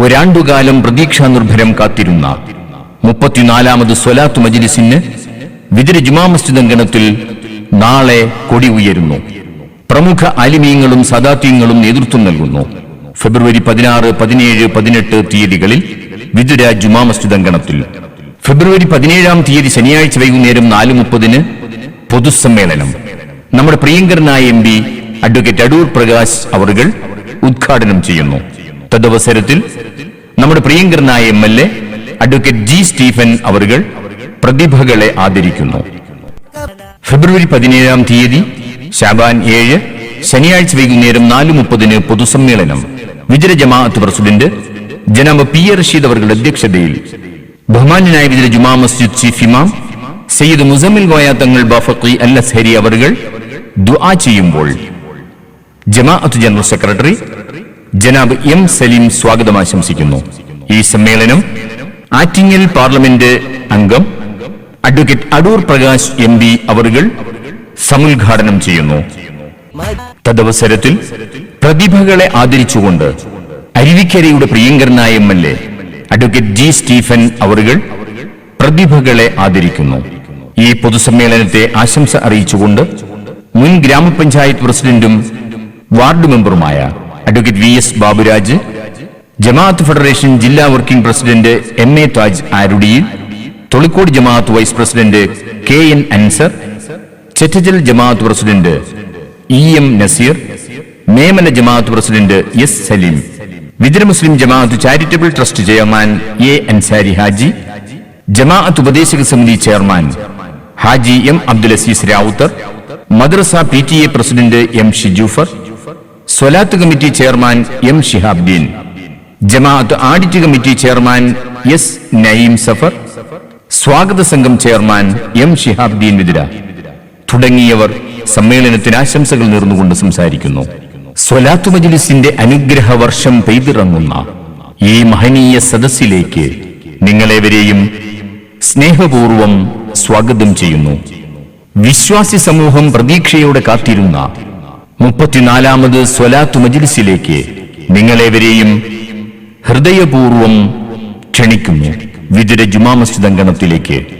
ഒരാണ്ടുകാലം പ്രതീക്ഷാനിർഭരം കാത്തിരുന്ന മുപ്പത്തിനാലാമത് സ്വലാത്ത് മജിലിസിന് വിതിര ജുമാ മസ്ജിദ് അങ്കണത്തിൽ നാളെ കൊടി ഉയരുന്നു. പ്രമുഖ അലിമീങ്ങളും സദാത്യങ്ങളും നേതൃത്വം നൽകുന്നു. ഫെബ്രുവരി പതിനാറ് പതിനേഴ് പതിനെട്ട് തീയതികളിൽ വിതുര ജുമാ മസ്ജിദ് അങ്കണത്തിൽ. ഫെബ്രുവരി പതിനേഴാം തീയതി ശനിയാഴ്ച വൈകുന്നേരം നാല് മുപ്പതിന് പൊതുസമ്മേളനം. നമ്മുടെ പ്രിയങ്കരനായ M P advocate Adoor Prakash അവറുകൾ ഉദ്ഘാടനം ചെയ്യുന്നു. തദവസരത്തിൽ നമ്മുടെ പ്രിയങ്കരനായ M L A advocate G Stephen അവർ പ്രതിഭകളെ ആദരിക്കുന്നു. ഫെബ്രുവരി പതിനേഴാം തീയതി ശാബാൻ ഏഴ് ശനിയാഴ്ച വൈകുന്നേരം നാല് മുപ്പതിന് പൊതുസമ്മേളനം. വിജര ജമാഅത്ത് പ്രസിഡന്റ് ജനാബ് പി എ റഷീദ് അവരുടെ അധ്യക്ഷതയിൽ. ബഹുമാന്യനായ വിജര ജുമാ മസ്ജിദ് ചീഫ് ഇമാം സയ്യിദ് മുസമ്മിൽ ഗോയ തങ്ങൾ ബഫഖി അൽ സഹരി അവർ ദുആ ചെയ്യുമ്പോൾ. ജമാഅത്ത് ജനറൽ സെക്രട്ടറി ജനാബ് എം സലീം സ്വാഗതം ആശംസിക്കുന്നു. ഈ സമ്മേളനം ആറ്റിങ്ങൽ പാർലമെന്റ് അംഗം advocate Adoor Prakash M P അവറുകൾ സമുദ്ഘാടനം ചെയ്യുന്നു. തദവസരത്തിൽ പ്രതിഭകളെ ആദരിച്ചുകൊണ്ട് അരുവിക്കരയുടെ പ്രിയങ്കരനായ M L A advocate G Stephen അവറുകൾ പ്രതിഭകളെ ആദരിക്കുന്നു. ഈ പൊതുസമ്മേളനത്തെ ആശംസ അറിയിച്ചുകൊണ്ട് മുൻ ഗ്രാമപഞ്ചായത്ത് പ്രസിഡന്റും വാർഡ് മെമ്പറുമായ അഡ്വക്കേറ്റ് വി എസ് ബാബുരാജ് ജമാഅത്ത് ഫെഡറേഷൻ ജില്ലാ working president M A Taj ആരുടിയിൽ Tholicode Jamaat vice president K N Ansar ചെറ്റജൽ Jamaat president E M Naseer Memala Jamaat president S Saleem Vithura മുസ്ലിം ജമാഅത്ത് charitable trust chairman A Ansari Haji ജമാഅത്ത് ഉപദേശക സമിതി ചെയർമാൻ ഹാജി M Abdul Azeez Rowther madrasa P T A president M Shijufar സ്വലാത്ത് committee chairman M Shihabdeen. ജമാഅത്ത് audit committee chairman S Naeem Safar. സ്വാഗത സംഘം chairman M Shihabdeen വിതിര. തുടങ്ങിയവർ സമ്മേളനത്തിന് ആശംസകൾ നേർന്നുകൊണ്ട് സംസാരിക്കുന്നു. സ്വലാത്ത് മജ്ലിസിന്റെ അനുഗ്രഹ വർഷം പെയ്തിറങ്ങുന്ന ഈ മഹനീയ സദസ്സിലേക്ക് നിങ്ങളെവരെയും സ്നേഹപൂർവം സ്വാഗതം ചെയ്യുന്നു. വിശ്വാസി സമൂഹം പ്രതീക്ഷയോടെ കാത്തിരുന്ന മുപ്പത്തിനാലാമത് സ്വലാത്തു മജിൽസിലേക്ക് നിങ്ങളേവരെയും ഹൃദയപൂർവം ക്ഷണിക്കുന്നു. വിതുര ജുമാ മസ്ജിദ് അങ്കണത്തിലേക്ക്.